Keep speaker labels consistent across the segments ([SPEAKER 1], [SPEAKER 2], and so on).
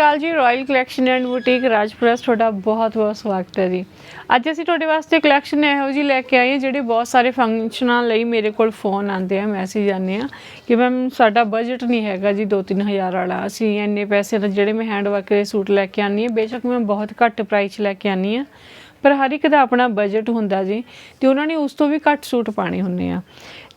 [SPEAKER 1] ਅਕਾਲ ਜੀ royal collection and boutique ਰਾਜਪ੍ਰਸ ਤੁਹਾਡਾ ਬਹੁਤ ਬਹੁਤ ਸਵਾਗਤ ਹੈ ਜੀ। ਅੱਜ ਅਸੀਂ ਤੁਹਾਡੇ ਵਾਸਤੇ ਕਲੈਕਸ਼ਨ ਇਹੋ ਜੀ ਲੈ ਕੇ ਆਏ ਹਾਂ, ਜਿਹੜੇ ਬਹੁਤ ਸਾਰੇ ਫੰਕਸ਼ਨਾਂ ਲਈ ਮੇਰੇ ਕੋਲ ਫੋਨ ਆਉਂਦੇ ਆ ਮੈਸੇਜ ਆਉਂਦੇ ਆ ਕਿ ਮੈਮ ਸਾਡਾ ਬਜਟ ਨਹੀਂ ਹੈਗਾ ਜੀ 2-3000 ਵਾਲਾ। ਅਸੀਂ ਇੰਨੇ ਪੈਸੇ ਦਾ ਜਿਹੜੇ ਮੈਂ ਹੈਂਡ ਵਰਕ ਦੇ ਸੂਟ ਲੈ ਕੇ ਆਨੀ ਹਾਂ, ਬੇਸ਼ੱਕ ਮੈਂ ਬਹੁਤ ਘੱਟ ਪ੍ਰਾਈਸ 'ਚ ਲੈ ਕੇ ਆਨੀ ਹਾਂ, ਪਰ ਹਰ ਇੱਕ ਦਾ ਆਪਣਾ ਬਜਟ ਹੁੰਦਾ ਜੀ, ਤੇ ਉਹਨਾਂ ਨੇ ਉਸ ਤੋਂ ਵੀ ਘੱਟ ਸੂਟ ਪਾਣੇ ਹੁੰਦੇ ਆ।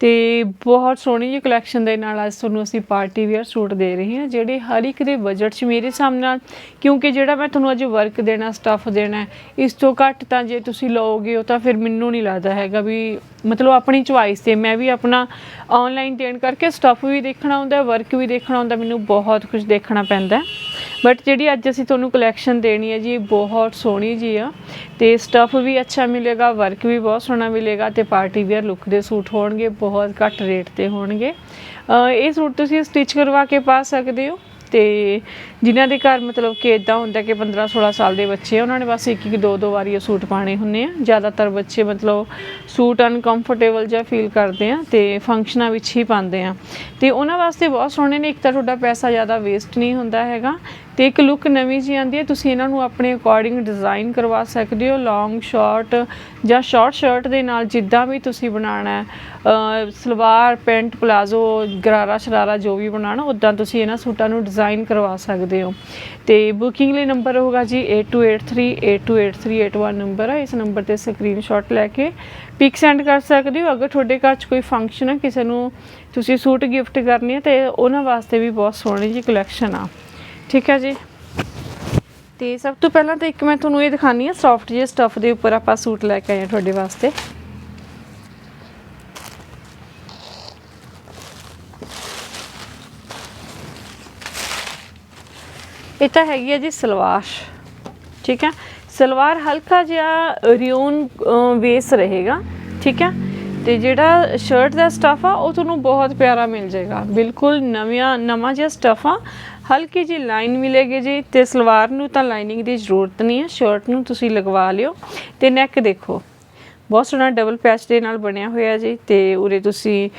[SPEAKER 1] ਤੇ ਬਹੁਤ ਸੋਹਣੀ ਜਿਹੀ ਕਲੈਕਸ਼ਨ ਦੇ ਨਾਲ ਅੱਜ ਤੁਹਾਨੂੰ ਅਸੀਂ ਪਾਰਟੀ ਵੇਅਰ ਸੂਟ ਦੇ ਰਹੇ ਹਾਂ, ਜਿਹੜੇ ਹਰ ਇੱਕ ਦੇ ਬਜਟ 'ਚ ਮੇਰੇ ਹਿਸਾਬ ਨਾਲ ਕਿਉਂਕਿ ਜਿਹੜਾ ਮੈਂ ਤੁਹਾਨੂੰ ਅੱਜ ਵਰਕ ਦੇਣਾ ਸਟੱਫ ਦੇਣਾ ਇਸ ਤੋਂ ਘੱਟ ਤਾਂ ਜੇ ਤੁਸੀਂ ਲਓਗੇ, ਉਹ ਤਾਂ ਫਿਰ ਮੈਨੂੰ ਨਹੀਂ ਲੱਗਦਾ ਹੈਗਾ ਵੀ ਮਤਲਬ ਆਪਣੀ ਚੁਆਇਸ ਤੇ ਮੈਂ ਵੀ ਆਪਣਾ ਆਨਲਾਈਨ ਦੇਣ ਕਰਕੇ ਸਟੱਫ ਵੀ ਦੇਖਣਾ ਹੁੰਦਾ ਵਰਕ ਵੀ ਦੇਖਣਾ ਹੁੰਦਾ, ਮੈਨੂੰ ਬਹੁਤ ਕੁਝ ਦੇਖਣਾ ਪੈਂਦਾ ਬਟ ਜਿਹੜੀ ਅੱਜ ਅਸੀਂ ਤੁਹਾਨੂੰ ਕਲੈਕਸ਼ਨ ਦੇਣੀ ਹੈ ਜੀ ਬਹੁਤ ਸੋਹਣੀ ਜੀ ਆ ਤੇ ਸਟੱਫ ਵੀ ਅੱਛਾ ਮਿਲੇਗਾ ਵਰਕ ਵੀ ਬਹੁਤ ਸੋਹਣਾ ਮਿਲੇਗਾ ਤੇ ਪਾਰਟੀ ਵੇਅਰ ਲੁੱਕ ਦੇ ਸੂਟ ਹੋਣਗੇ, ਬਹੁਤ ਬਹੁਤ ਘੱਟ ਰੇਟ ਤੇ ਹੋਣਗੇ। ਇਹ ਸੂਟ ਤੁਸੀਂ ਸਟਿਚ ਕਰਵਾ ਕੇ ਪਾ ਸਕਦੇ ਹੋ ਤੇ ਜਿਨ੍ਹਾਂ ਦੇ ਘਰ ਮਤਲਬ ਕਿ ਇਦਾਂ ਹੁੰਦਾ ਕਿ 15 16 ਸਾਲ ਦੇ ਬੱਚੇ ਆ, ਉਹਨਾਂ ਨੇ ਬਸ ਇੱਕ ਇੱਕ ਦੋ ਦੋ ਵਾਰੀ ਇਹ ਸੂਟ ਪਾਣੇ ਹੁੰਦੇ ਆ। ਜ਼ਿਆਦਾਤਰ ਬੱਚੇ ਮਤਲਬ ਸੂਟ ਅਨਕੰਫਰਟੇਬਲ ਜਿਹਾ ਫੀਲ ਕਰਦੇ ਆ ਤੇ ਫੰਕਸ਼ਨਾਂ ਵਿੱਚ ਹੀ ਪਾਉਂਦੇ ਆ। ਤੇ ਉਹਨਾਂ ਵਾਸਤੇ ਬਹੁਤ ਸੋਹਣੇ ਨੇ, ਇੱਕ ਤਾਂ ਤੁਹਾਡਾ ਪੈਸਾ ਜ਼ਿਆਦਾ ਵੇਸਟ ਨਹੀਂ ਹੁੰਦਾ ਹੈਗਾ ਤੇ ਇੱਕ ਲੁੱਕ ਨਵੀਂ ਜੀ ਆਉਂਦੀ ਹੈ, ਤੁਸੀਂ ਇਹਨਾਂ ਨੂੰ ਆਪਣੇ ਅਕੋਰਡਿੰਗ ਡਿਜ਼ਾਈਨ ਕਰਵਾ ਸਕਦੇ ਹੋ ਲੌਂਗ ਸ਼ਾਰਟ ਜਾਂ ਸ਼ਾਰਟ ਸ਼ਰਟ ਦੇ ਨਾਲ ਜਿੱਦਾਂ ਵੀ ਤੁਸੀਂ ਬਣਾਉਣਾ ਹੈ ਸਲਵਾਰ, ਪੈਂਟ, ਪਲਾਜ਼ੋ, ਗਰਾਰਾ, ਸ਼ਰਾਰਾ ਜੋ ਵੀ ਬਣਾਉਣਾ, ਉਦਾਂ ਤੁਸੀਂ ਇਹਨਾਂ ਸੂਟਾਂ ਨੂੰ ਡਿਜ਼ਾਈਨ ਕਰਵਾ ਸਕਦੇ ਹੋ। ਤੇ ਬੁਕਿੰਗ ਲਈ ਨੰਬਰ ਹੋਗਾ ਜੀ 8283828381 ਨੰਬਰ ਹੈ, ਇਸ ਨੰਬਰ ਤੇ ਸਕਰੀਨਸ਼ਾਟ ਲੈ ਕੇ ਪਿਕ ਸੈਂਡ ਕਰ ਸਕਦੇ ਹੋ। ਅਗਰ ਤੁਹਾਡੇ ਘਰ 'ਚ ਕੋਈ ਫੰਕਸ਼ਨ ਹੈ, ਕਿਸੇ ਨੂੰ ਤੁਸੀਂ ਸੂਟ ਗਿਫਟ ਕਰਨੀ ਹੈ, ਤੇ ਉਹਨਾਂ ਵਾਸਤੇ ਵੀ ਬਹੁਤ ਸੋਹਣੀ ਜੀ ਕਲੈਕਸ਼ਨ ਆ। ਠੀਕ ਹੈ ਜੀ। ਤੇ ਸਭ ਤੋਂ ਪਹਿਲਾਂ ਤਾਂ ਇੱਕ ਮੈਂ ਤੁਹਾਨੂੰ ਇਹ ਦਿਖਾਨੀ ਆ ਸੌਫਟ ਜਿਹੇ ਸਟੱਫ ਦੇ ਉੱਪਰ ਆਪਾਂ ਸੂਟ ਲੈ ਕੇ ਆਏ ਹਾਂ ਤੁਹਾਡੇ ਵਾਸਤੇ। ਇਹ ਤਾਂ ਹੈਗੀ ਹੈ ਜੀ ਸਲਵਾਰ, ਠੀਕ ਹੈ। ਸਲਵਾਰ ਹਲਕਾ ਜਿਹਾ ਰਿਓਨ ਵੇਸ ਰਹੇਗਾ, ਠੀਕ ਹੈ। ਤੇ ਜਿਹੜਾ ਸ਼ਰਟ ਦਾ ਸਟਫ ਆ, ਉਹ ਤੁਹਾਨੂੰ ਬਹੁਤ ਪਿਆਰਾ ਮਿਲ ਜਾਏਗਾ। ਬਿਲਕੁਲ ਨਵਿਆਂ, ਨਵਾਂ ਜਿਹਾ ਸਟਫ ਆ। ਹਲਕੀ ਜੀ ਲਾਈਨ ਮਿਲੇਗੀ ਜੀ ਤੇ ਸਲਵਾਰ ਨੂੰ ਤਾਂ ਲਾਈਨਿੰਗ ਦੀ ਜ਼ਰੂਰਤ ਨਹੀਂ ਹੈ, ਸ਼ਰਟ ਨੂੰ ਤੁਸੀਂ ਲਗਵਾ ਲਿਓ ਤੇ ਨੈਕ ਦੇਖੋ। ਬਹੁਤ ਸੋਹਣਾ ਡਬਲ ਪੈਚ ਦੇ ਨਾਲ ਬਣਿਆ ਹੋਇਆ ਜੀ ਤੇ ਉਰੇ ਤੁਸੀਂ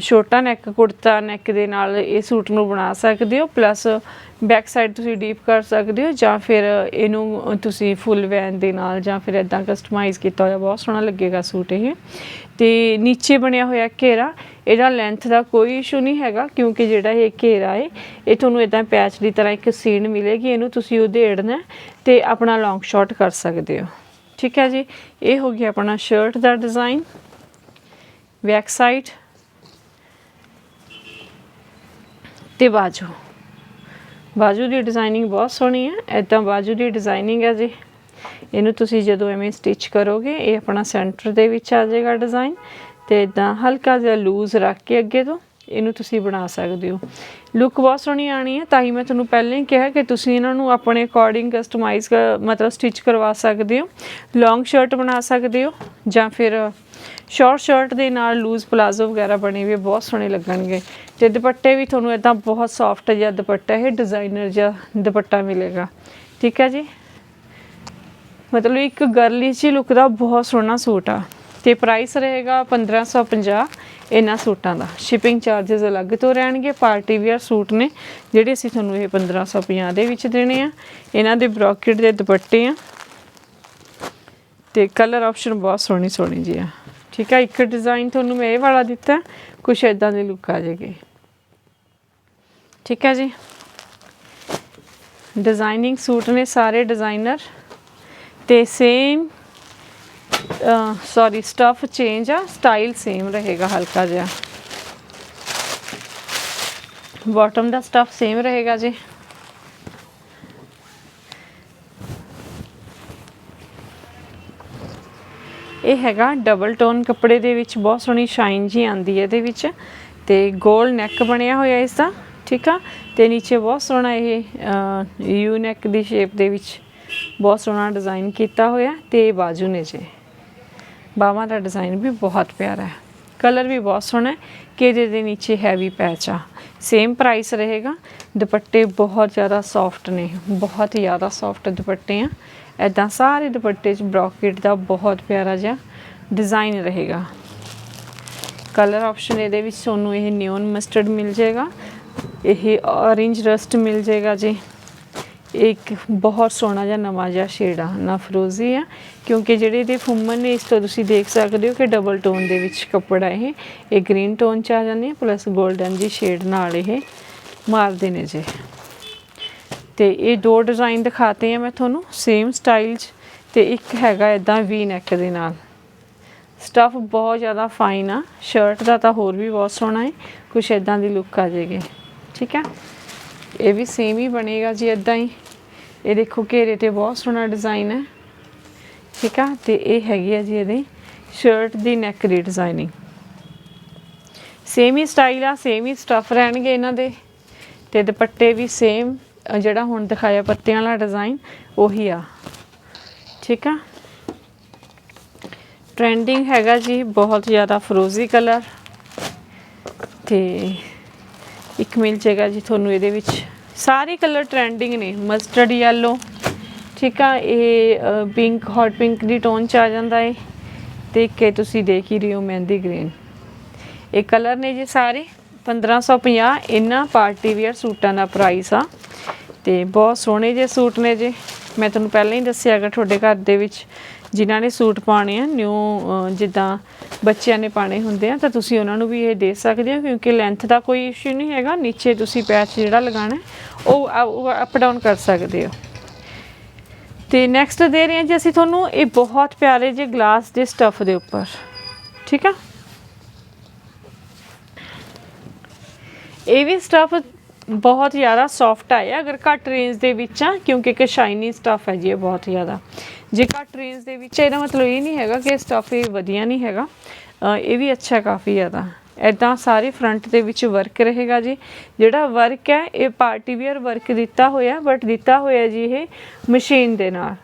[SPEAKER 1] ਛੋਟਾ ਨੈਕ ਕੁੜਤਾ ਨੈਕ ਦੇ ਨਾਲ ਇਹ ਸੂਟ ਨੂੰ ਬਣਾ ਸਕਦੇ ਹੋ ਪਲੱਸ ਬੈਕ ਸਾਈਡ ਤੁਸੀਂ ਡੀਪ ਕਰ ਸਕਦੇ ਹੋ ਜਾਂ ਫਿਰ ਇਹਨੂੰ ਤੁਸੀਂ ਫੁੱਲ ਵੈਨ ਦੇ ਨਾਲ ਜਾਂ ਫਿਰ ਇਦਾਂ ਕਸਟਮਾਈਜ਼ ਕੀਤਾ ਹੋਇਆ, ਬਹੁਤ ਸੋਹਣਾ ਲੱਗੇਗਾ ਸੂਟ ਇਹ। ਤੇ ਨੀਚੇ ਬਣਿਆ ਹੋਇਆ ਘੇਰਾ, ਇਹਦਾ ਲੈਂਥ ਦਾ ਕੋਈ ਇਸ਼ੂ ਨਹੀਂ ਹੈਗਾ ਕਿਉਂਕਿ ਜਿਹੜਾ ਇਹ ਘੇਰਾ ਹੈ ਇਹ ਤੁਹਾਨੂੰ ਇਦਾਂ ਪੈਚ ਦੀ ਤਰ੍ਹਾਂ ਇੱਕ ਸੀਨ ਮਿਲੇਗੀ, ਇਹਨੂੰ ਤੁਸੀਂ ਉਧੇੜਨਾ ਹੈ ਤੇ ਆਪਣਾ ਲੌਂਗ ਸ਼ਾਟ ਕਰ ਸਕਦੇ ਹੋ। ਠੀਕ ਹੈ ਜੀ, ਇਹ ਹੋ ਗਿਆ ਆਪਣਾ ਸ਼ਰਟ ਦਾ ਡਿਜ਼ਾਈਨ ਬੈਕ ਸਾਈਡ ਤੇ ਬਾਜੂ। ਬਾਜੂ ਦੀ ਡਿਜ਼ਾਈਨਿੰਗ ਬਹੁਤ ਸੋਹਣੀ ਹੈ ਐਦਾਂ ਬਾਜੂ ਦੀ ਡਿਜ਼ਾਈਨਿੰਗ ਹੈ ਜੀ। ਇਹਨੂੰ ਤੁਸੀਂ ਜਦੋਂ ਐਵੇਂ ਸਟਿਚ ਕਰੋਗੇ, ਇਹ ਆਪਣਾ ਸੈਂਟਰ ਦੇ ਵਿੱਚ ਆ ਜਾਏਗਾ ਡਿਜ਼ਾਈਨ ਤੇ ਇਦਾਂ ਹਲਕਾ ਜਿਹਾ ਲੂਜ਼ ਰੱਖ ਕੇ ਅੱਗੇ ਤੋਂ ਇਹਨੂੰ ਤੁਸੀਂ ਬਣਾ ਸਕਦੇ ਹੋ। ਲੁੱਕ ਬਹੁਤ ਸੋਹਣੀ ਆਣੀ ਹੈ, ਤਾਂ ਹੀ ਮੈਂ ਤੁਹਾਨੂੰ ਪਹਿਲਾਂ ਹੀ ਕਿਹਾ ਕਿ ਤੁਸੀਂ ਇਹਨਾਂ ਨੂੰ ਆਪਣੇ ਅਕੋਰਡਿੰਗ ਕਸਟਮਾਈਜ਼ ਮਤਲਬ ਸਟਿਚ ਕਰਵਾ ਸਕਦੇ ਹੋ ਲੌਂਗ ਸ਼ਰਟ ਬਣਾ ਸਕਦੇ ਹੋ, ਜਾਂ ਫਿਰ ਸ਼ਾਰਟ ਸ਼ਰਟ ਦੇ ਨਾਲ ਲੂਜ਼ ਪਲਾਜ਼ੋ ਵਗੈਰਾ ਬਣੇ ਵੀ ਬਹੁਤ ਸੋਹਣੇ ਲੱਗਣਗੇ। ਤੇ ਦੁਪੱਟੇ ਵੀ ਤੁਹਾਨੂੰ ਇਦਾਂ ਬਹੁਤ ਸੌਫਟ ਜਿਹਾ ਦੁਪੱਟਾ ਹੈ ਡਿਜ਼ਾਈਨਰ ਜਿਹਾ ਦੁਪੱਟਾ ਮਿਲੇਗਾ। ਠੀਕ ਹੈ ਜੀ? ਮਤਲਬ ਇੱਕ ਗਰਲੀ ਜੀ ਲੁੱਕ ਦਾ ਬਹੁਤ ਸੋਹਣਾ ਸੂਟ ਆ। ਤੇ ਪ੍ਰਾਈਸ ਰਹੇਗਾ 1550 ਇਹਨਾਂ ਸੂਟਾਂ ਦਾ। ਸ਼ਿਪਿੰਗ ਚਾਰजेस ਅਲੱਗ ਤੋਂ ਰਹਿਣਗੇ। ਪਾਰਟੀ ਵੇਅਰ ਸੂਟ ਨੇ, ਜਿਹੜੇ ਅਸੀਂ ਤੁਹਾਨੂੰ ਇਹ 1550 ਦੇ ਵਿੱਚ ਦੇਣੇ ਆ। ਇਹਨਾਂ ਦੇ ਬ੍ਰੋਕੇਟ ਦੇ ਦੁਪੱਟੇ ਆ। ਤੇ ਕਲਰ ਆਪਸ਼ਨ ਬਹੁਤ ਸੋਹਣੀ ਸੋਹਣੀ ਜੀ ਆ। ਠੀਕ ਆ, ਇੱਕ ਡਿਜ਼ਾਈਨ ਤੁਹਾਨੂੰ ਮੈਂ ਇਹ ਵਾਲਾ ਦਿੱਤਾ, ਕੁਛ ਇਦਾਂ ਦੇ ਲੁੱਕ ਆ ਜਾਏਗੀ ਠੀਕ ਹੈ ਜੀ। ਡਿਜ਼ਾਈਨਿੰਗ ਸੂਟ ਨੇ ਸਾਰੇ ਡਿਜ਼ਾਈਨਰ ਤੇ ਸੇਮ ਸੌਰੀ ਸਟਫ ਚੇਂਜ ਆ ਸਟਾਈਲ ਸੇਮ ਰਹੇਗਾ ਹਲਕਾ ਜਿਹਾ। ਬਾਟਮ ਦਾ ਸਟਫ ਸੇਮ ਰਹੇਗਾ ਜੀ। ਇਹ ਹੈਗਾ ਡਬਲ ਟੋਨ ਕੱਪੜੇ ਦੇ ਵਿੱਚ, ਬਹੁਤ ਸੋਹਣੀ ਸ਼ਾਈਨ ਜੀ ਆਂਦੀ ਹੈ ਇਹਦੇ ਵਿੱਚ। ਤੇ ਗੋਲ ਨੈਕ ਬਣਿਆ ਹੋਇਆ ਇਸ ਦਾ ਠੀਕ ਆ? ਤੇ ਨੀਚੇ ਬਹੁਤ ਸੋਹਣਾ ਇਹ ਯੂ ਨੈਕ ਦੀ ਸ਼ੇਪ ਦੇ ਵਿੱਚ ਬਹੁਤ ਸੋਹਣਾ ਡਿਜ਼ਾਈਨ ਕੀਤਾ ਹੋਇਆ, ਤੇ ਬਾਜੂ ਨੇ ਜੇ। ਬਾਹਾਂ ਦਾ ਡਿਜ਼ਾਈਨ ਵੀ ਬਹੁਤ ਪਿਆਰਾ ਹੈ। ਕਲਰ ਵੀ ਬਹੁਤ ਸੋਹਣਾ ਹੈ ਕਿ ਇਹਦੇ ਦੇ ਨੀਚੇ ਹੈਵੀ ਪੈਚ ਆ। ਸੇਮ ਪ੍ਰਾਈਸ ਰਹੇਗਾ। ਦੁਪੱਟੇ ਬਹੁਤ ਜ਼ਿਆਦਾ ਸੌਫਟ ਨੇ। ਬਹੁਤ ਜ਼ਿਆਦਾ ਸੌਫਟ ਦੁਪੱਟੇ ਆ। ਐਦਾਂ ਸਾਰੇ ਦੁਪੱਟੇ 'ਚ ਬ੍ਰੋਕੇਟ ਦਾ ਬਹੁਤ ਪਿਆਰਾ ਜਿਹਾ ਡਿਜ਼ਾਈਨ ਰਹੇਗਾ। ਕਲਰ ਆਪਸ਼ਨ ਇਹਦੇ ਵਿੱਚ ਤੁਹਾਨੂੰ ਇਹ ਨਿਓਨ ਮਸਟਰਡ ਮਿਲ ਜਾਏਗਾ। ਇਹ orange ਰਸਟ ਮਿਲ ਜਾਏਗਾ ਜੀ। ਇੱਕ ਬਹੁਤ ਸੋਹਣਾ ਜਿਹਾ ਨਵਾਂ ਜਿਹਾ ਸ਼ੇਡ ਆ ਨਾ ਫਰੋਜ਼ੀ ਆ। ਕਿਉਂਕਿ ਜਿਹੜੇ ਇਹਦੇ ਫੁੰਮਨ ਨੇ, ਇਸ ਤੋਂ ਤੁਸੀਂ ਦੇਖ ਸਕਦੇ ਹੋ ਕਿ ਡਬਲ ਟੋਨ ਦੇ ਵਿੱਚ ਕੱਪੜਾ ਇਹ। ਇਹ ਗ੍ਰੀਨ ਟੋਨ ਚ ਆ ਜਾਂਦੇ ਹੈ ਪਲੱਸ 골ਡਨ ਜੀ ਸ਼ੇਡ ਨਾਲ ਇਹ ਮਾਰਦੇ ਨੇ ਜੇ। ਤੇ ਇਹ ਦੋ ਡਿਜ਼ਾਈਨ ਦਿਖਾਤੇ ਆ ਮੈਂ ਤੁਹਾਨੂੰ ਸੇਮ ਸਟਾਈਲ 'ਚ। ਤੇ ਇੱਕ ਹੈਗਾ ਇਦਾਂ ਵੀ ਨੈਕ ਦੇ ਨਾਲ। ਸਟਫ ਬਹੁਤ ਜ਼ਿਆਦਾ ਫਾਈਨ ਆ। ਸ਼ਰਟ ਦਾ ਤਾਂ ਹੋਰ ਵੀ ਬਹੁਤ ਸੋਹਣਾ ਹੈ ਕੁਛ ਇਦਾਂ ਦੀ ਲੁੱਕ ਆ ਜਾਏਗੀ ਠੀਕ ਹੈ ਇਹ ਵੀ ਸੇਮ ਹੀ ਬਣੇਗਾ ਜੀ ਇਦਾਂ ਹੀ। ਇਹ ਦੇਖੋ ਘੇਰੇ ਤੇ ਬਹੁਤ ਸੋਹਣਾ ਡਿਜ਼ਾਈਨ ਹੈ। ਠੀਕ ਆ? ਤੇ ਇਹ ਹੈਗੀ ਆ ਜੀ ਇਹਦੀ ਸ਼ਰਟ ਦੀ ਨੈਕ ਦੀ ਡਿਜ਼ਾਈਨਿੰਗ ਸੇਮ ਹੀ ਸਟਾਈਲ ਆ ਸੇਮ ਹੀ ਸਟਫ ਰਹਿਣਗੇ ਇਹਨਾਂ ਦੇ। ਤੇ ਦੁਪੱਟੇ ਵੀ ਸੇਮ ਜਿਹੜਾ ਹੁਣ ਦਿਖਾਇਆ ਪੱਤਿਆਂ ਵਾਲਾ ਡਿਜ਼ਾਈਨ ਉਹੀ ਆ। ਠੀਕ ਆ? ਟ੍ਰੈਂਡਿੰਗ ਹੈਗਾ ਜੀ, ਬਹੁਤ ਜ਼ਿਆਦਾ ਫਰੋਜ਼ੀ ਕਲਰ ਤੇ ਇੱਕ ਮਿਲ ਜਾਏਗਾ ਜੀ ਤੁਹਾਨੂੰ ਇਹਦੇ ਵਿੱਚ। ਸਾਰੇ ਕਲਰ ਟ੍ਰੈਂਡਿੰਗ ਨੇ ਮਸਟਰਡ ਯੈਲੋ ਠੀਕ ਆ, ਇਹ ਪਿੰਕ ਹੌਟ ਪਿੰਕ ਦੀ ਟੋਨ ਚ ਆ ਜਾਂਦਾ ਏ ਤੇ ਇੱਕ ਇਹ ਤੁਸੀਂ ਦੇਖ ਹੀ ਰਹੇ ਹੋ ਮਹਿੰਦੀ ਗ੍ਰੀਨ ਇਹ ਕਲਰ ਨੇ ਜੀ ਸਾਰੇ 1550 ਇਹਨਾਂ ਪਾਰਟੀ ਵੇਅਰ ਸੂਟਾਂ ਦਾ ਪ੍ਰਾਈਸ ਆ। ਤੇ ਬਹੁਤ ਸੋਹਣੇ ਜਿਹੇ ਸੂਟ ਨੇ ਜੀ। ਮੈਂ ਤੁਹਾਨੂੰ ਪਹਿਲਾਂ ਹੀ ਦੱਸਿਆ ਹੈਗਾ ਤੁਹਾਡੇ ਘਰ ਦੇ ਵਿੱਚ। ਜਿਨ੍ਹਾਂ ਨੇ ਸੂਟ ਪਾਉਣੇ ਆ ਨਿਊ ਜਿੱਦਾਂ ਬੱਚਿਆਂ ਨੇ ਪਾਣੇ ਹੁੰਦੇ ਆ, ਤਾਂ ਤੁਸੀਂ ਉਹਨਾਂ ਨੂੰ ਵੀ ਇਹ ਦੇ ਸਕਦੇ ਹੋ, ਕਿਉਂਕਿ ਲੈਂਥ ਦਾ ਕੋਈ ਇਸ਼ੂ ਨਹੀਂ ਹੈਗਾ, ਨੀਚੇ ਤੁਸੀਂ ਪੈਚ ਜਿਹੜਾ ਲਗਾਣਾ ਉਹ ਅਪ ਡਾਊਨ ਕਰ ਸਕਦੇ ਹੋ। ਤੇ ਨੈਕਸਟ ਦੇ ਰਹੇ ਹਾਂ ਜੀ ਅਸੀਂ ਤੁਹਾਨੂੰ ਇਹ ਬਹੁਤ ਪਿਆਰੇ ਜਿਹੇ ਗਲਾਸ ਦੇ ਸਟਫ ਦੇ ਉੱਪਰ, ਠੀਕ ਆ? ਇਹ ਵੀ ਸਟਫ ਬਹੁਤ ਜ਼ਿਆਦਾ ਸੌਫਟ ਆਇਆ ਅਗਰ ਘੱਟ ਰੇਂਜ ਦੇ ਵਿੱਚ ਆ ਕਿਉਂਕਿ ਇੱਕ ਸ਼ਾਈਨੀ ਸਟਫ ਹੈ ਜੀ ਇਹ ਬਹੁਤ ਜ਼ਿਆਦਾ। ਜੇ ਘੱਟ ਰੇਂਜ ਦੇ ਵਿੱਚ ਇਹਦਾ ਮਤਲਬ ਇਹ ਨਹੀਂ ਹੈਗਾ ਕਿ ਸਟਫ ਇਹ ਵਧੀਆ ਨਹੀਂ ਹੈਗਾ। ਇਹ ਵੀ ਅੱਛਾ ਕਾਫੀ ਜ਼ਿਆਦਾ। ਐਦਾਂ ਸਾਰੇ ਫਰੰਟ ਦੇ ਵਿੱਚ ਵਰਕ ਰਹੇਗਾ ਜੀ। ਜਿਹੜਾ ਵਰਕ ਹੈ, ਇਹ ਪਾਰਟੀ ਵੇਅਰ ਵਰਕ ਦਿੱਤਾ ਹੋਇਆ ਬਟ ਦਿੱਤਾ ਹੋਇਆ ਜੀ ਇਹ ਮਸ਼ੀਨ ਦੇ ਨਾਲ।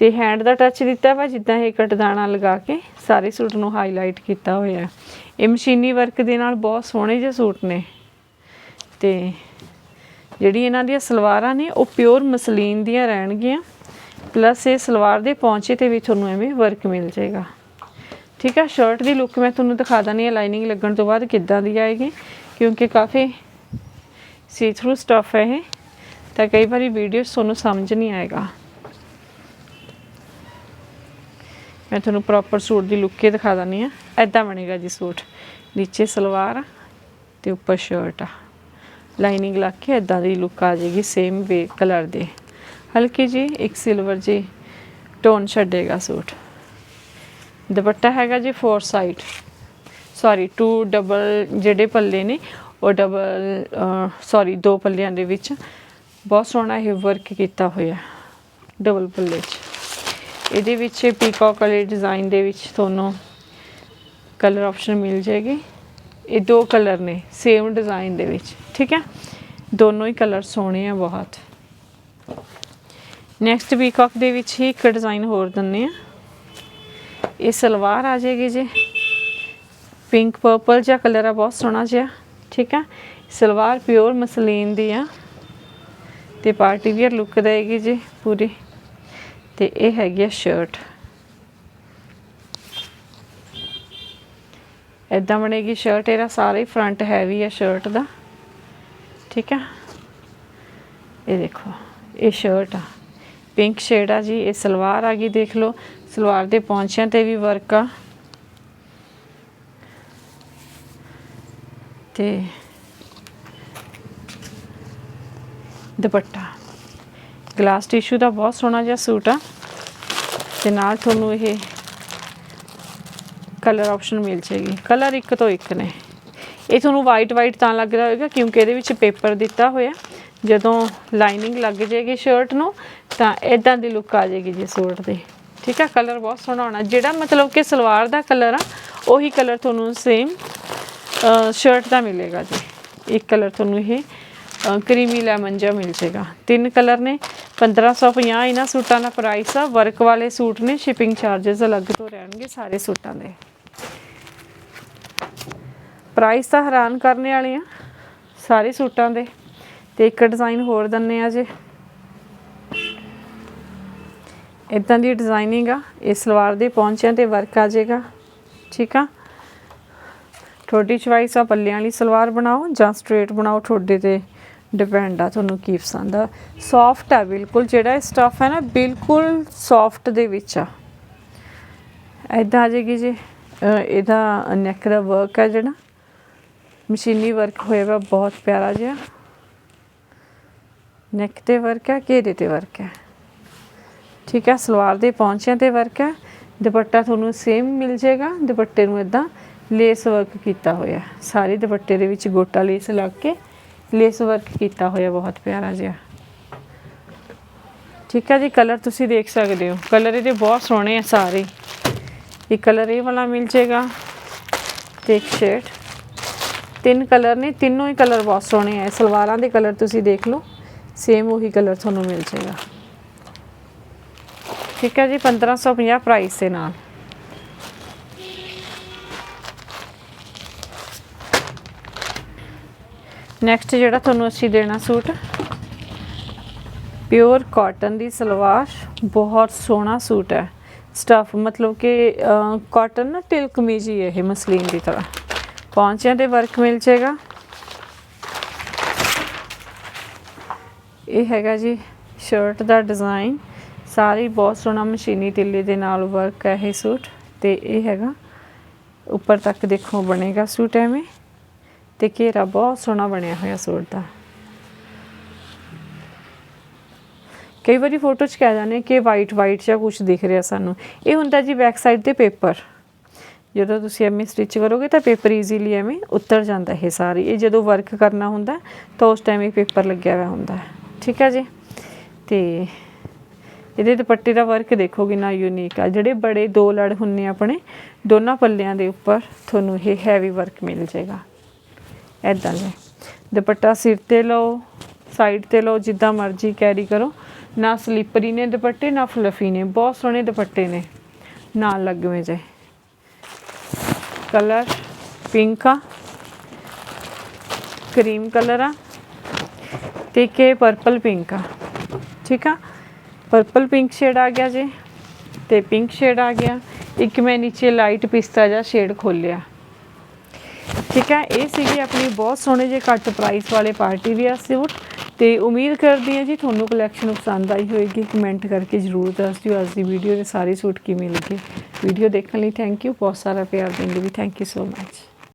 [SPEAKER 1] ਤੇ ਹੈਂਡ ਦਾ ਟੱਚ ਦਿੱਤਾ ਵਾ, ਜਿੱਦਾਂ ਇਹ ਕਟਦਾਣਾ ਲਗਾ ਕੇ ਸਾਰੇ ਸੂਟ ਨੂੰ ਹਾਈਲਾਈਟ ਕੀਤਾ ਹੋਇਆ ਇਹ ਮਸ਼ੀਨੀ ਵਰਕ ਦੇ ਨਾਲ ਬਹੁਤ ਸੋਹਣੇ ਜਿਹੇ ਸੂਟ ਨੇ। ਤੇ ਜਿਹੜੀ ਇਹਨਾਂ ਦੀਆਂ ਸਲਵਾਰਾਂ ਨੇ, ਉਹ ਪਿਓਰ ਮਸਲੀਨ ਦੀਆਂ ਰਹਿਣਗੀਆਂ। ਪਲੱਸ ਇਹ ਸਲਵਾਰ ਦੇ ਪੌਂਚੇ ਤੇ ਵੀ ਤੁਹਾਨੂੰ ਐਵੇਂ ਵਰਕ ਮਿਲ ਜਾਏਗਾ। ਠੀਕ ਹੈ ਸ਼ਰਟ ਦੀ ਲੁੱਕ ਮੈਂ ਤੁਹਾਨੂੰ ਦਿਖਾ ਦਣੀ ਹੈ ਲਾਈਨਿੰਗ ਲੱਗਣ ਤੋਂ ਬਾਅਦ ਕਿੱਦਾਂ ਦੀ ਆਏਗੀ। ਕਿਉਂਕਿ ਕਾਫੀ ਸੀ ਥਰੂ ਸਟਫ ਹੈ ਇਹ, ਤਾਂ ਕਈ ਵਾਰੀ ਵੀਡੀਓ ਤੁਹਾਨੂੰ ਸਮਝ ਨਹੀਂ ਆਏਗਾ। ਮੈਂ ਤੁਹਾਨੂੰ ਪ੍ਰੋਪਰ ਸੂਟ ਦੀ ਲੁੱਕ ਹੀ ਦਿਖਾ ਦਣੀ ਆ ਐਦਾਂ ਬਣੇਗਾ ਜੀ ਸੂਟ। ਨੀਚੇ ਸਲਵਾਰ ਆ ਤੇ ਉੱਪਰ ਸ਼ਰਟ ਆ। ਲਾਈਨਿੰਗ ਲਾ ਕੇ ਇਦਾਂ ਦੀ ਲੁੱਕ ਆ ਜਾਏਗੀ ਸੇਮ ਵੇ ਕਲਰ ਦੇ। ਹਲਕੀ ਜੀ, ਇੱਕ ਸਿਲਵਰ ਜੀ ਟੋਨ ਛੱਡੇਗਾ ਸੂਟ। ਦੁਪੱਟਾ ਹੈਗਾ ਜੀ four side sorry two double ਜਿਹੜੇ ਪੱਲੇ ਨੇ, ਉਹ ਡਬਲ ਸੌਰੀ ਦੋ ਪੱਲਿਆਂ ਦੇ ਵਿੱਚ ਬਹੁਤ ਸੋਹਣਾ ਇਹ ਵਰਕ ਕੀਤਾ ਹੋਇਆ ਡਬਲ ਪੱਲੇ 'ਚ। ਇਹਦੇ ਵਿੱਚ ਪੀਕੌਕ ਵਾਲੇ ਡਿਜ਼ਾਈਨ ਦੇ ਵਿੱਚ ਤੁਹਾਨੂੰ ਕਲਰ ਆਪਸ਼ਨ ਮਿਲ ਜਾਏਗੀ। ਇਹ ਦੋ ਕਲਰ ਨੇ ਸੇਮ ਡਿਜ਼ਾਈਨ ਦੇ ਵਿੱਚ। ਠੀਕ ਹੈ? ਦੋਨੋਂ ਹੀ ਕਲਰ ਸੋਹਣੇ ਆ ਬਹੁਤ। ਨੈਕਸਟ ਪੀਕੌਕ ਦੇ ਵਿੱਚ ਹੀ ਇੱਕ ਡਿਜ਼ਾਈਨ ਹੋਰ ਦਿੰਨੇ ਆ ਇਹ ਸਲਵਾਰ ਆ ਜਾਏਗੀ ਜੀ। ਪਿੰਕ ਪਰਪਲ ਜਿਹਾ ਕਲਰ ਆ, ਬਹੁਤ ਸੋਹਣਾ ਜਿਹਾ। ਠੀਕ ਆ ਸਲਵਾਰ ਪਿਓਰ ਮਸਲੀਨ ਦੀ ਆ। ਤੇ ਪਾਰਟੀ ਵੀਅਰ ਲੁੱਕ ਦੇਗੀ ਜੀ ਪੂਰੀ। ਤੇ ਇਹ ਹੈਗੀ ਆ ਸ਼ਰਟ ਇਦਾਂ ਬਣੇਗੀ ਸ਼ਰਟ ਇਹਦਾ ਸਾਰਾ ਹੀ ਫਰੰਟ ਹੈਵੀ ਆ ਸ਼ਰਟ ਦਾ। ਠੀਕ ਆ ਇਹ ਦੇਖੋ, ਇਹ ਸ਼ਰਟ ਆ। ਪਿੰਕ ਸ਼ੇਡ ਆ ਜੀ, ਇਹ ਸਲਵਾਰ ਆ ਗਈ, ਦੇਖ ਲਓ। ਸਲਵਾਰ ਦੇ ਪੌਂਚਿਆਂ ਤੇ ਵੀ ਵਰਕ ਆ। ਤੇ ਦੁਪੱਟਾ। ਗਲਾਸ ਟਿਸ਼ੂ ਦਾ ਬਹੁਤ ਸੋਹਣਾ ਜਿਹਾ ਸੂਟ ਆ। ਤੇ ਨਾਲ ਤੁਹਾਨੂੰ ਇਹ ਕਲਰ ਆਪਸ਼ਨ ਮਿਲ ਜਾਏਗੀ। ਕਲਰ ਇੱਕ ਤੋਂ ਇੱਕ ਨੇ। ਇਹ ਤੁਹਾਨੂੰ ਵਾਈਟ ਵਾਈਟ ਤਾਂ ਲੱਗ ਰਿਹਾ ਹੋਵੇਗਾ ਕਿਉਂਕਿ ਇਹਦੇ ਵਿੱਚ ਪੇਪਰ ਦਿੱਤਾ ਹੋਇਆ। ਜਦੋਂ ਲਾਈਨਿੰਗ ਲੱਗ ਜਾਏਗੀ ਸ਼ਰਟ ਨੂੰ, ਤਾਂ ਇਦਾਂ ਦੀ ਲੁੱਕ ਆ ਜਾਏਗੀ ਜੀ ਸੂਟ ਦੀ। ਠੀਕ ਆ? ਕਲਰ ਬਹੁਤ ਸੋਹਣਾ ਹੋਣਾ। ਜਿਹੜਾ ਮਤਲਬ ਕਿ ਸਲਵਾਰ ਦਾ ਕਲਰ ਆ, ਉਹੀ ਕਲਰ ਤੁਹਾਨੂੰ ਸੇਮ ਸ਼ਰਟ ਦਾ ਮਿਲੇਗਾ ਜੀ। ਇੱਕ ਕਲਰ ਤੁਹਾਨੂੰ ਇਹ ਕਰੀਮੀ ਲੈਮਨ ਜਿਹਾ ਮਿਲ ਜਾਏਗਾ। ਤਿੰਨ ਕਲਰ ਨੇ 1550 ਇਹਨਾਂ ਸੂਟਾਂ ਦਾ ਪ੍ਰਾਈਸ ਆ। ਵਰਕ ਵਾਲੇ ਸੂਟ ਨੇ ਸ਼ਿਪਿੰਗ ਚਾਰजेस ਅਲੱਗ ਤੋਂ ਰਹਿਣਗੇ ਸਾਰੇ ਸੂਟਾਂ ਦੇ। ਪ੍ਰਾਈਸ ਤਾਂ ਹੈਰਾਨ ਕਰਨੇ ਵਾਲੇ ਆ, ਸਾਰੇ ਸੂਟਾਂ ਦੇ, ਤੇ ਇੱਕ ਡਿਜ਼ਾਈਨ ਹੋਰ ਦੰਨੇ ਆ ਜੇ। ਇਦਾਂ ਦੀ ਡਿਜ਼ਾਈਨਿੰਗ ਆ, ਇਹ ਸਲਵਾਰ ਦੇ ਪੌਂਚਿਆਂ ਤੇ ਵਰਕ ਆ ਜਾਏਗਾ ਠੀਕ ਆ? ਤੁਹਾਡੀ ਚੁਆਇਸ ਆ ਪੱਲਿਆਂ ਵਾਲੀ ਸਲਵਾਰ ਬਣਾਓ ਜਾਂ ਸਟ੍ਰੇਟ ਬਣਾਓ, ਤੁਹਾਡੇ ਤੇ ਡਿਪੈਂਡ ਆ ਤੁਹਾਨੂੰ ਕੀ ਪਸੰਦ ਆ। ਸੌਫਟ ਆ ਬਿਲਕੁਲ, ਜਿਹੜਾ ਇਹ ਸਟਫ ਹੈ ਨਾ, ਬਿਲਕੁਲ ਸੌਫਟ ਦੇ ਵਿੱਚ ਆ। ਐਦਾਂ ਆ ਜਾਏਗੀ ਜੀ ਇਹਦਾ ਨੈਕ ਦਾ ਵਰਕ ਹੈ ਜਿਹੜਾ ਮਸ਼ੀਨੀ ਵਰਕ ਹੋਇਆ ਵਾ ਬਹੁਤ ਪਿਆਰਾ ਜਿਹਾ। ਨੈਕ ਤੇ ਵਰਕ ਹੈ, ਘੇਰੇ ਤੇ ਵਰਕ ਹੈ। ਠੀਕ ਹੈ, ਸਲਵਾਰ ਦੇ ਪੌਂਚਿਆਂ ਤੇ ਵਰਕ ਹੈ। ਦੁਪੱਟਾ ਤੁਹਾਨੂੰ ਸੇਮ ਮਿਲ ਜਾਏਗਾ। ਦੁਪੱਟੇ ਨੂੰ ਇਦਾਂ ਲੇਸ ਵਰਕ ਕੀਤਾ ਹੋਇਆ ਸਾਰੇ ਦੁਪੱਟੇ ਦੇ ਵਿੱਚ ਗੋਟਾ ਲੇਸ ਲੱਗ ਕੇ ਲੇਸ ਵਰਕ ਕੀਤਾ ਹੋਇਆ, ਬਹੁਤ ਪਿਆਰਾ ਜਿਹਾ। ਠੀਕ ਹੈ ਜੀ ਕਲਰ ਤੁਸੀਂ ਦੇਖ ਸਕਦੇ ਹੋ। ਕਲਰ ਇਹਦੇ ਬਹੁਤ ਸੋਹਣੇ ਆ ਸਾਰੇ। ਇਹ ਕਲਰ ਇਹ ਵਾਲਾ ਮਿਲ ਜਾਏਗਾ। ਤੇ ਇੱਕ ਸ਼ੇਡ ਤਿੰਨ ਕਲਰ ਨੇ, ਤਿੰਨੋਂ ਹੀ ਕਲਰ ਬਹੁਤ ਸੋਹਣੇ ਆ। ਸਲਵਾਰਾਂ ਦੇ ਕਲਰ ਤੁਸੀਂ ਦੇਖ ਲਓ ਸੇਮ ਉਹੀ ਕਲਰ ਤੁਹਾਨੂੰ ਮਿਲ ਜਾਏਗਾ। ਠੀਕ ਹੈ ਜੀ 1550 ਪ੍ਰਾਈਸ ਦੇ ਨਾਲ। ਨੈਕਸਟ ਜਿਹੜਾ ਤੁਹਾਨੂੰ ਅਸੀਂ ਦੇਣਾ ਸੂਟ ਪਿਓਰ ਕਾਟਨ ਦੀ ਸਲਵਾਰ, ਬਹੁਤ ਸੋਹਣਾ ਸੂਟ ਹੈ। ਸਟਫ ਮਤਲਬ ਕਿ ਕਾਟਨ ਨਾ ਟਿਲ ਕਮੀਜ਼ ਹੀ ਹੈ ਇਹ ਮਸਲੀਨ ਦੀ ਤਰ੍ਹਾਂ। ਪੌਂਚਿਆਂ ਤੇ ਵਰਕ ਮਿਲ ਜਾਏਗਾ। ਇਹ ਹੈਗਾ ਜੀ ਸ਼ਰਟ ਦਾ ਡਿਜ਼ਾਈਨ ਸਾਰੀ ਬਹੁਤ ਸੋਹਣਾ ਮਸ਼ੀਨੀ ਤਿੱਲੇ ਦੇ ਨਾਲ ਵਰਕ ਹੈ ਇਹ ਸੂਟ। ਤੇ ਇਹ ਹੈਗਾ, ਉੱਪਰ ਤੱਕ ਦੇਖੋ ਬਣੇਗਾ ਸੂਟ ਐਵੇਂ। ਤੇ ਘੇਰਾ ਬਹੁਤ ਸੋਹਣਾ ਬਣਿਆ ਹੋਇਆ ਸੂਟ ਦਾ। ਕਈ ਵਾਰੀ ਫੋਟੋ 'ਚ ਕਹਿ ਜਾਂਦੇ ਕਿ ਵਾਈਟ ਵਾਈਟ ਜਾਂ ਕੁਝ ਦਿਖ ਰਿਹਾ ਸਾਨੂੰ। ਇਹ ਹੁੰਦਾ ਜੀ ਬੈਕ ਸਾਈਡ ਤੇ ਪੇਪਰ ਜਦੋਂ ਤੁਸੀਂ ਐਵੇਂ ਸਟਿਚ ਕਰੋਗੇ ਤਾਂ ਪੇਪਰ ਈਜ਼ੀਲੀ ਐਵੇਂ ਉਤਰ ਜਾਂਦਾ ਇਹ ਸਾਰੀ। ਇਹ ਜਦੋਂ ਵਰਕ ਕਰਨਾ ਹੁੰਦਾ, ਤਾਂ ਉਸ ਟਾਈਮ ਇਹ ਪੇਪਰ ਲੱਗਿਆ ਹੋਇਆ ਹੁੰਦਾ। ਠੀਕ ਹੈ ਜੀ? ਤੇ ਇਹਦੇ ਦੁਪੱਟੇ ਦਾ ਵਰਕ ਦੇਖੋ ਕਿੰਨਾ ਯੂਨੀਕ ਆ। ਜਿਹੜੇ ਬੜੇ ਦੋ ਲੜ ਹੁੰਨੇ ਆਪਣੇ, ਦੋਨਾਂ ਪੱਲਿਆਂ ਦੇ ਉੱਪਰ ਤੁਹਾਨੂੰ ਇਹ ਹੈਵੀ ਵਰਕ ਮਿਲ ਜਾਏਗਾ। ਐਦਾਂ ਦੇ। ਦੁਪੱਟਾ ਸਿਰ ਤੇ ਲਓ ਸਾਈਡ ਤੇ ਲਓ, ਜਿੱਦਾਂ ਮਰਜ਼ੀ ਕੈਰੀ ਕਰੋ। ਨਾ ਸਲੀਪਰੀ ਨੇ ਦੁਪੱਟੇ, ਨਾ ਫਲਫੀ ਨੇ। ਬਹੁਤ ਸੋਹਣੇ ਦੁਪੱਟੇ ਨੇ। ਨਾਲ ਲੱਗਵੇਂ ਜੇ। ਕਲਰ ਪਿੰਕ ਆ। ਕਰੀਮ ਕਲਰ ਆ ਤੇ ਕੇ ਪਰਪਲ ਪਿੰਕ ਆ। ਠੀਕ ਆ? ਪਰਪਲ ਪਿੰਕ ਸ਼ੇਡ ਆ ਗਿਆ ਜੀ ਤੇ ਪਿੰਕ ਸ਼ੇਡ ਆ ਗਿਆ। ਇੱਕ ਮੈਂ ਨੀਚੇ ਲਾਈਟ ਪਿਸਤਾ ਜਿਹਾ ਸ਼ੇਡ ਖੋਲਿਆ। ਠੀਕ ਹੈ ਇਹ ਸੀਗੀ ਆਪਣੀ ਬਹੁਤ ਸੋਹਣੇ ਜਿਹੇ ਘੱਟ ਪ੍ਰਾਈਸ ਵਾਲੇ ਪਾਰਟੀ ਵੀਅਰ ਸੂਟ। ਤੇ ਉਮੀਦ ਕਰਦੀ ਹਾਂ ਜੀ ਤੁਹਾਨੂੰ ਕਲੈਕਸ਼ਨ ਪਸੰਦ ਆਈ ਹੋਏਗੀ। ਕਮੈਂਟ ਕਰਕੇ ਜਰੂਰ ਦੱਸ ਦਿਓ। ਅੱਜ ਦੀ ਵੀਡੀਓ ਦੇ ਸਾਰੇ ਸੂਟ ਕਿਵੇਂ ਲੱਗੇ? ਵੀਡੀਓ ਦੇਖਣ ਲਈ ਥੈਂਕ ਯੂ ਬਹੁਤ ਸਾਰਾ ਪਿਆਰ ਦੇਣ ਲਈ ਵੀ ਥੈਂਕ ਯੂ ਸੋ ਮੱਚ